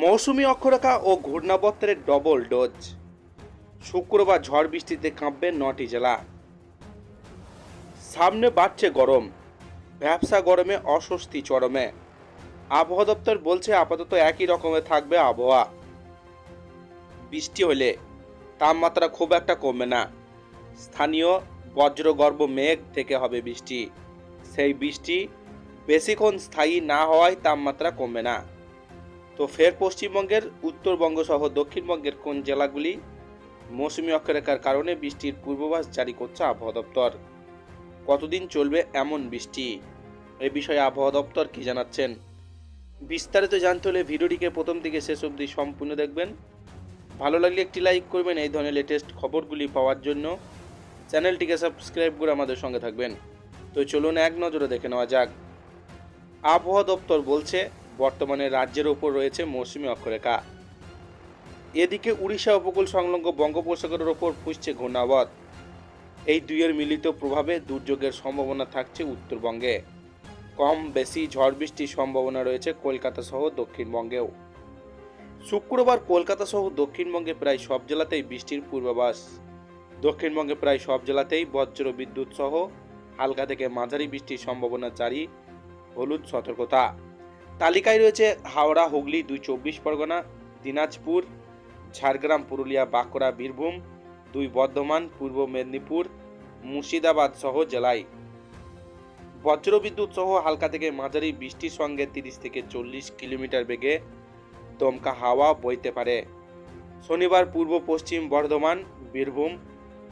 মৌসুমি অক্ষরেখা ও ঘূর্ণাবর্তের double dose শুক্রবার ঝড় বৃষ্টিতে কাঁপবে নটি জেলা। সামনে বাড়ছে গরম। ব্যবসা গরমে অস্বস্তি চরমে। আবহাওয়া দপ্তর বলছে আপাতত একই রকমের থাকবে আবহাওয়া। বৃষ্টি হলে তাপমাত্রা খুব একটা কমবে না। স্থানীয় বজ্রগর্ভ মেঘ থেকে হবে বৃষ্টি। সেই বৃষ্টি বেশিক্ষণ স্থায়ী না হওয়ায় তাপমাত্রা কমবে না। তো ফের পশ্চিমবঙ্গের উত্তরবঙ্গ সহ দক্ষিণবঙ্গের কোন জেলাগুলি মৌসুমী অক্ষরেখার কারণে বৃষ্টির পূর্বাভাস জারি করছে আবহাওয়া দপ্তর? কতদিন চলবে এমন বৃষ্টি? এ বিষয়ে আবহাওয়া দপ্তর কি জানাচ্ছেন? বিস্তারিত জানতে হলে ভিডিওটিকে প্রথম থেকে শেষ অবধি সম্পূর্ণ দেখবেন। ভালো লাগলে একটি লাইক করবেন, এই ধরনের লেটেস্ট খবরগুলি পাওয়ার জন্য। চ্যানেলটিকে সাবস্ক্রাইব করে আমাদের সঙ্গে থাকবেন। তো চলুন এক নজরে দেখে নেওয়া যাক। আবহাওয়া দপ্তর বলছে বর্তমানে রাজ্যের ওপর রয়েছে মৌসুমী অক্ষরেখা। এদিকে উড়িষ্যা উপকূল সংলগ্ন বঙ্গোপসাগরের ওপর ফুসছে ঘূর্ণাবত। এই দুইয়ের মিলিত প্রভাবে দুর্যোগের সম্ভাবনা থাকছে উত্তরবঙ্গে। কম বেশি ঝড় বৃষ্টির সম্ভাবনা রয়েছে কলকাতা সহ দক্ষিণবঙ্গেও। শুক্রবার কলকাতা সহ দক্ষিণবঙ্গে প্রায় সব জেলাতেই বৃষ্টির পূর্বাভাস। দক্ষিণবঙ্গে প্রায় সব জেলাতেই বজ্র বিদ্যুৎ সহ হালকা থেকে মাঝারি বৃষ্টির সম্ভাবনা জারি। হলুদ সতর্কতা। তালিকায় রয়েছে হাওড়া, হুগলি, দুই চব্বিশ পরগনা, দিনাজপুর, ঝাড়গ্রাম, পুরুলিয়া, বাঁকুড়া, বীরভূম, দুই বর্ধমান, পূর্ব মেদিনীপুর, মুর্শিদাবাদ সহ জেলায়। বজ্রবিদ্যুৎ সহ হালকা থেকে মাঝারি বৃষ্টির সঙ্গে তিরিশ থেকে চল্লিশ কিলোমিটার বেগে দমকা হাওয়া বইতে পারে। শনিবার পূর্ব পশ্চিম বর্ধমান, বীরভূম,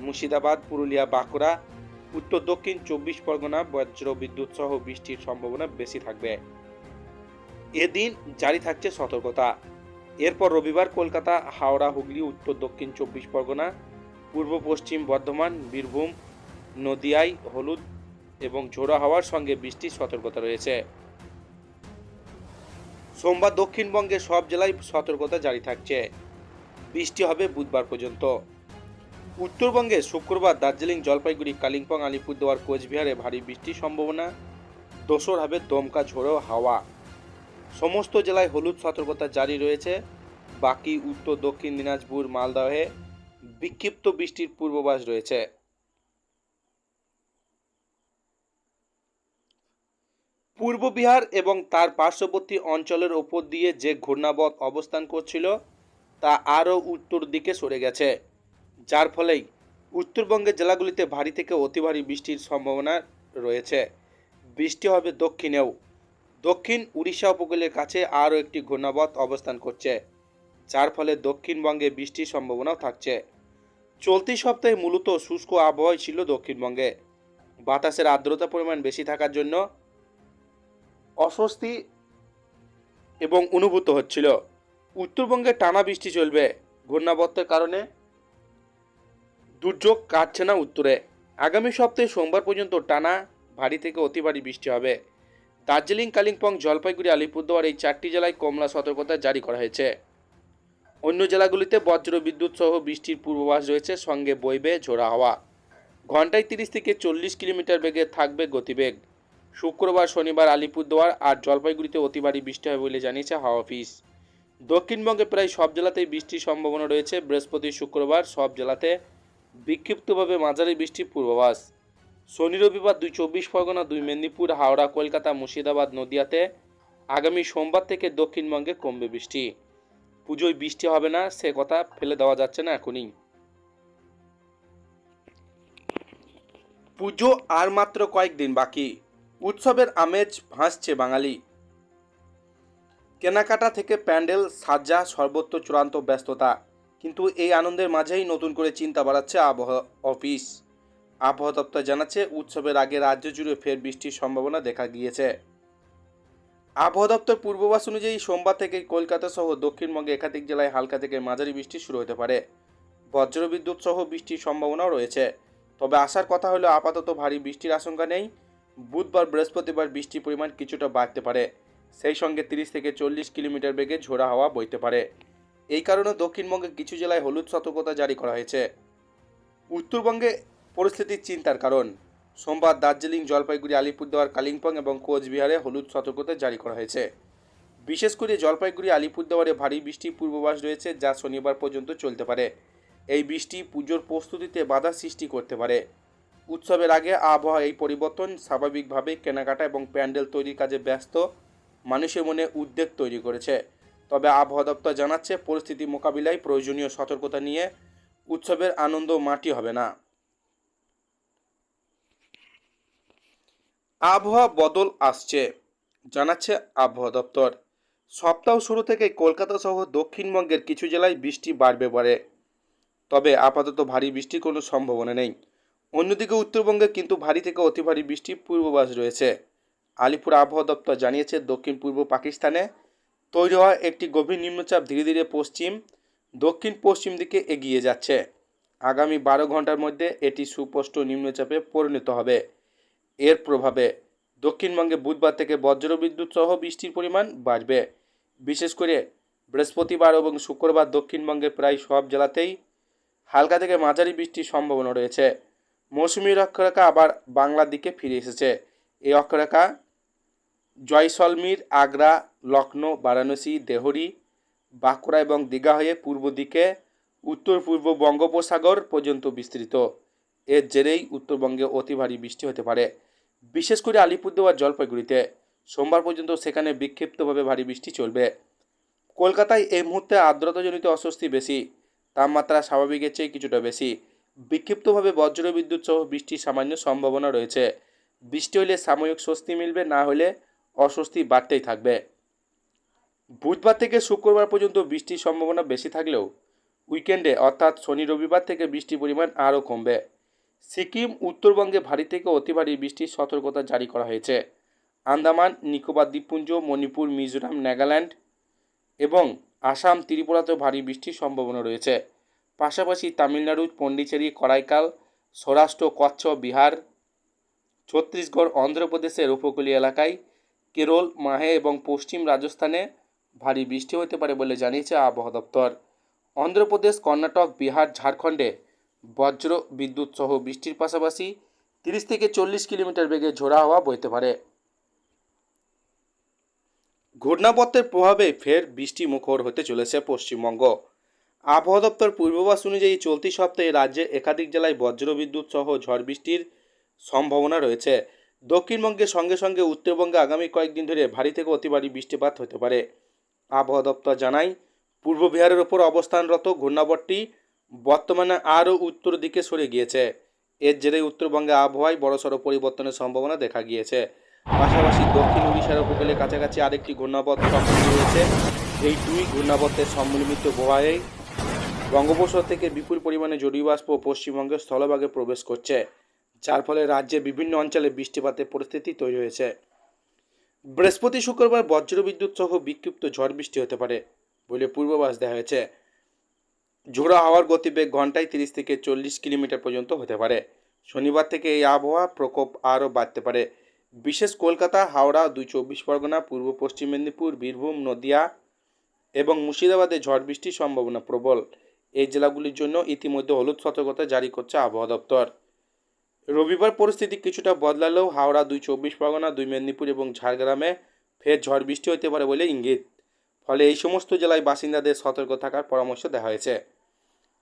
মুর্শিদাবাদ, পুরুলিয়া, বাঁকুড়া, উত্তর দক্ষিণ চব্বিশ পরগনা বজ্রবিদ্যুৎ সহ বৃষ্টির সম্ভাবনা বেশি থাকবে। এদিন জারি থাকছে সতর্কতা। এরপর রবিবার কলকাতা, হাওড়া, হুগলি, উত্তর, দক্ষিণ চব্বিশ পরগনা, পূর্ব পশ্চিম বর্ধমান, বীরভূম, নদিয়ায় হলুদ এবং ঝোড়ো হাওয়ার সঙ্গে বৃষ্টির সতর্কতা রয়েছে। সোমবার দক্ষিণবঙ্গের সব জেলায় সতর্কতা জারি থাকছে। বৃষ্টি হবে বুধবার পর্যন্ত। উত্তরবঙ্গে শুক্রবার দার্জিলিং, জলপাইগুড়ি, কালিম্পং, আলিপুরদুয়ার, কোচবিহারে ভারী বৃষ্টির সম্ভাবনা। দোসর হবে দমকা ঝোড়ো হাওয়া। সমস্ত জেলায় হলুদ সতর্কতা জারি রয়েছে। বাকি উত্তর, দক্ষিণ দিনাজপুর মালদহে বিক্ষিপ্ত বৃষ্টির পূর্বাভাস রয়েছে। পূর্ব বিহার এবং তার পার্শ্ববর্তী অঞ্চলের ওপর দিয়ে যে ঘূর্ণাবত অবস্থান করছিল, তা আরও উত্তর দিকে সরে গেছে। যার ফলেই উত্তরবঙ্গের জেলাগুলিতে ভারী থেকে অতি ভারী বৃষ্টির সম্ভাবনা রয়েছে। বৃষ্টি হবে দক্ষিণেও। দক্ষিণ উড়িষ্যা উপকূলের কাছে আরও একটি ঘূর্ণাবত অবস্থান করছে, যার ফলে দক্ষিণবঙ্গে বৃষ্টির সম্ভাবনাও থাকছে। চলতি সপ্তাহে মূলত শুষ্ক আবহাওয়াই ছিল দক্ষিণবঙ্গে। বাতাসের আর্দ্রতা পরিমাণ বেশি থাকার জন্য অস্বস্তি এবং অনুভূত হচ্ছিল। উত্তরবঙ্গে টানা বৃষ্টি চলবে ঘূর্ণাবর্তের কারণে দুর্যোগ কাটছে না উত্তরে। আগামী সপ্তাহে সোমবার পর্যন্ত টানা ভারী থেকে অতি ভারী বৃষ্টি হবে। দার্জিলিং, কালিম্পং, জলপাইগুড়ি, আলিপুরদুয়ার এই চারটি জেলায় কমলা সতর্কতা জারি করা হয়েছে। অন্য জেলাগুলিতে বজ্র বিদ্যুৎ সহ বৃষ্টির পূর্বাভাস রয়েছে, সঙ্গে বইবে ঝোড়া হাওয়া। ঘন্টায় তিরিশ থেকে চল্লিশ কিলোমিটার বেগে থাকবে গতিবেগ। শুক্রবার, শনিবার আলিপুরদুয়ার আর জলপাইগুড়িতে অতি ভারী বৃষ্টি হবে বলে জানিয়েছে হাওয়া অফিস। দক্ষিণবঙ্গে প্রায় সব জেলাতেই বৃষ্টির সম্ভাবনা রয়েছে। বৃহস্পতি, শুক্রবার সব জেলাতে বিক্ষিপ্তভাবে মাঝারি বৃষ্টির পূর্বাভাস। শনি রবিবার দুই চব্বিশ পরগনা, দুই মেদিনীপুর, হাওড়া, কলকাতা, মুর্শিদাবাদ নদিয়াতে আগামী সোমবার থেকে দক্ষিণবঙ্গে কমবে বৃষ্টি। পুজোয় বৃষ্টি হবে না, সে কথা ফেলে দেওয়া যাচ্ছে না এখনই। পুজো আর মাত্র কয়েকদিন বাকি। উৎসবের আমেজ ভাসছে বাঙালি। কেনাকাটা থেকে প্যান্ডেল, সাজা সর্বত্র চূড়ান্ত ব্যস্ততা। কিন্তু এই আনন্দের মাঝেই নতুন করে চিন্তা বাড়াচ্ছে আবহাওয়া অফিস। আবহাওয়া দপ্তর জানাচ্ছে, উৎসবের আগে রাজ্য জুড়ে ফের বৃষ্টির সম্ভাবনা দেখা গিয়েছে। আবহাওয়া দপ্তর পূর্বাভাস অনুযায়ী সোমবার থেকে কলকাতা সহ দক্ষিণবঙ্গে একাধিক জেলায় হালকা থেকে মাঝারি বৃষ্টি শুরু হতে পারে। বজ্রবিদ্যুৎ সহ বৃষ্টির সম্ভাবনাও রয়েছে। তবে আসার কথা হলো আপাতত ভারী বৃষ্টির আশঙ্কা নেই। বুধবার বৃহস্পতিবার বৃষ্টির পরিমাণ কিছুটা বাড়তে পারে। সেই সঙ্গে তিরিশ থেকে চল্লিশ কিলোমিটার বেগে ঝোড়া হাওয়া বইতে পারে। এই কারণে দক্ষিণবঙ্গে কিছু জেলায় হলুদ সতর্কতা জারি করা হয়েছে। উত্তরবঙ্গে পরিস্থিতির চিন্তার কারণ। সোমবার দার্জিলিং, জলপাইগুড়ি, আলিপুরদুয়ার, কালিম্পং এবং কোচবিহারে হলুদ সতর্কতা জারি করা হয়েছে। বিশেষ করে জলপাইগুড়ি, আলিপুরদুয়ারে ভারী বৃষ্টির পূর্বাভাস রয়েছে যা শনিবার পর্যন্ত চলতে পারে। এই বৃষ্টি পুজোর প্রস্তুতিতে বাধা সৃষ্টি করতে পারে। উৎসবের আগে আবহাওয়া এই পরিবর্তন স্বাভাবিকভাবে কেনাকাটা এবং প্যান্ডেল তৈরির কাজে ব্যস্ত, মানুষের মনে উদ্বেগ তৈরি করেছে। তবে আবহাওয়া দপ্তর জানাচ্ছে, পরিস্থিতি মোকাবিলায় প্রয়োজনীয় সতর্কতা নিয়ে উৎসবের আনন্দ মাটি হবে না। আবহাওয়া বদল আসছে, জানাচ্ছে আবহাওয়া দপ্তর। সপ্তাহ শুরু থেকে কলকাতা সহ দক্ষিণবঙ্গের কিছু জেলায় বৃষ্টি বাড়বে পারে। তবে আপাতত ভারী বৃষ্টির কোনো সম্ভাবনা নেই। অন্যদিকে উত্তরবঙ্গে কিন্তু ভারী থেকে অতি ভারী বৃষ্টির পূর্বাভাস রয়েছে। আলিপুর আবহাওয়া দপ্তর জানিয়েছে দক্ষিণ পূর্ব পাকিস্তানে তৈরি হওয়া একটি গভীর নিম্নচাপ ধীরে ধীরে পশ্চিম দক্ষিণ পশ্চিম দিকে এগিয়ে যাচ্ছে। আগামী বারো ঘণ্টার মধ্যে এটি সুস্পষ্ট নিম্নচাপে পরিণত হবে। এর প্রভাবে দক্ষিণবঙ্গে বুধবার থেকে বজ্রবিদ্যুৎ সহ বৃষ্টির পরিমাণ বাড়বে। বিশেষ করে বৃহস্পতিবার এবং শুক্রবার দক্ষিণবঙ্গের প্রায় সব জেলাতেই হালকা থেকে মাঝারি বৃষ্টির সম্ভাবনা রয়েছে। মৌসুমী অক্ষরেখা আবার বাংলার দিকে ফিরে এসেছে। এই অক্ষরেখা জয়সলমীর, আগ্রা লখনৌ বারাণসী, দেহরি, বাঁকুড়া এবং দীঘা হয়ে পূর্ব দিকে উত্তর পূর্ব বঙ্গোপসাগর পর্যন্ত বিস্তৃত। এর জেরেই উত্তরবঙ্গে অতি ভারী বৃষ্টি হতে পারে। বিশেষ করে আলিপুরদুয়ার জলপাইগুড়িতে। সোমবার পর্যন্ত সেখানে বিক্ষিপ্তভাবে ভারী বৃষ্টি চলবে। কলকাতায় এই মুহূর্তে আর্দ্রতাজনিত অস্বস্তি বেশি, তাপমাত্রা স্বাভাবিকের চেয়ে কিছুটা বেশি। বিক্ষিপ্তভাবে বজ্রবিদ্যুৎ সহ বৃষ্টির সামান্য সম্ভাবনা রয়েছে। বৃষ্টি হলে সাময়িক স্বস্তি মিলবে, না হলে অস্বস্তি বাড়তেই থাকবে। বুধবার থেকে শুক্রবার পর্যন্ত বৃষ্টির সম্ভাবনা বেশি থাকলেও উইকেন্ডে, অর্থাৎ শনি রবিবার থেকে বৃষ্টির পরিমাণ আরও কমবে। সিকিম, উত্তরবঙ্গে ভারী থেকে অতি ভারী বৃষ্টির সতর্কতা জারি করা হয়েছে। আন্দামান, নিকোবর দ্বীপপুঞ্জ, মণিপুর, মিজোরাম, নাগাল্যান্ড এবং আসাম, ত্রিপুরাতেও ভারী বৃষ্টির সম্ভাবনা রয়েছে। পাশাপাশি তামিলনাড়ু, পন্ডিচেরি, করাইকাল, সৌরাষ্ট্র কচ্ছ বিহার, ছত্তিশগড়, অন্ধ্রপ্রদেশের উপকূলীয় এলাকায় কেরল, মাহে এবং পশ্চিম রাজস্থানে ভারী বৃষ্টি হতে পারে বলে জানিয়েছে আবহাওয়া দপ্তর। অন্ধ্রপ্রদেশ, কর্ণাটক, বিহার, ঝাড়খণ্ডে বজ্র, বিদ্যুৎ সহ বৃষ্টির পাশাপাশি তিরিশ থেকে চল্লিশ কিলোমিটার বেগে ঝোড়া হাওয়া বইতে পারে। ঘূর্ণাবর্তের প্রভাবে ফের বৃষ্টি মুখর হতে চলেছে পশ্চিমবঙ্গ। আবহাওয়া দপ্তর পূর্বাভাস অনুযায়ী চলতি সপ্তাহে রাজ্যের একাধিক জেলায় বজ্রবিদ্যুৎ সহ ঝড় বৃষ্টির সম্ভাবনা রয়েছে। দক্ষিণবঙ্গের সঙ্গে সঙ্গে উত্তরবঙ্গে আগামী কয়েকদিন ধরে ভারী থেকে অতি ভারী বৃষ্টিপাত হতে পারে। আবহাওয়া দপ্তর জানায়, পূর্ব বিহারের ওপর অবস্থানরত ঘূর্ণাবর্তটি বর্তমানে আরও উত্তর দিকে সরে গিয়েছে। এর জেরে উত্তরবঙ্গে আবহাওয়ায় বড়সড় পরিবর্তনের সম্ভাবনা দেখা গিয়েছে। পাশাপাশি দক্ষিণ উড়িষ্যার উপকূলের কাছাকাছি আরেকটি ঘূর্ণাবর্ত সক্রিয় রয়েছে। এই দুই ঘূর্ণাবর্তের সম্মিলিত প্রবাহে বঙ্গোপসাগর থেকে বিপুল পরিমাণে জলীয় বাষ্প পশ্চিমবঙ্গের স্থলভাগে প্রবেশ করছে, যার ফলে রাজ্যে বিভিন্ন অঞ্চলে বৃষ্টিপাতের পরিস্থিতি তৈরি হয়েছে। বৃহস্পতি শুক্রবার বজ্রবিদ্যুৎ সহ বিক্ষিপ্ত ঝড় বৃষ্টি হতে পারে বলে পূর্বাভাস দেওয়া হয়েছে। ঝোড়ো হাওয়ার গতিবেগ ঘন্টায় তিরিশ থেকে চল্লিশ কিলোমিটার পর্যন্ত হতে পারে। শনিবার থেকে এই আবহাওয়া প্রকোপ আরও বাড়তে পারে। বিশেষ কলকাতা, হাওড়া, দুই চব্বিশ পরগনা, পূর্ব পশ্চিম মেদিনীপুর, বীরভূম, নদিয়া এবং মুর্শিদাবাদে ঝড় বৃষ্টির সম্ভাবনা প্রবল। এই জেলাগুলির জন্য ইতিমধ্যে হলুদ সতর্কতা জারি করছে আবহাওয়া দপ্তর। রবিবার পরিস্থিতি কিছুটা বদলালেও হাওড়া, দুই চব্বিশ পরগনা, দুই মেদিনীপুর এবং ঝাড়গ্রামে ফের ঝড় বৃষ্টি হতে পারে বলে ইঙ্গিত। ফলে এই সমস্ত জেলায় বাসিন্দাদের সতর্ক থাকার পরামর্শ দেওয়া হয়েছে।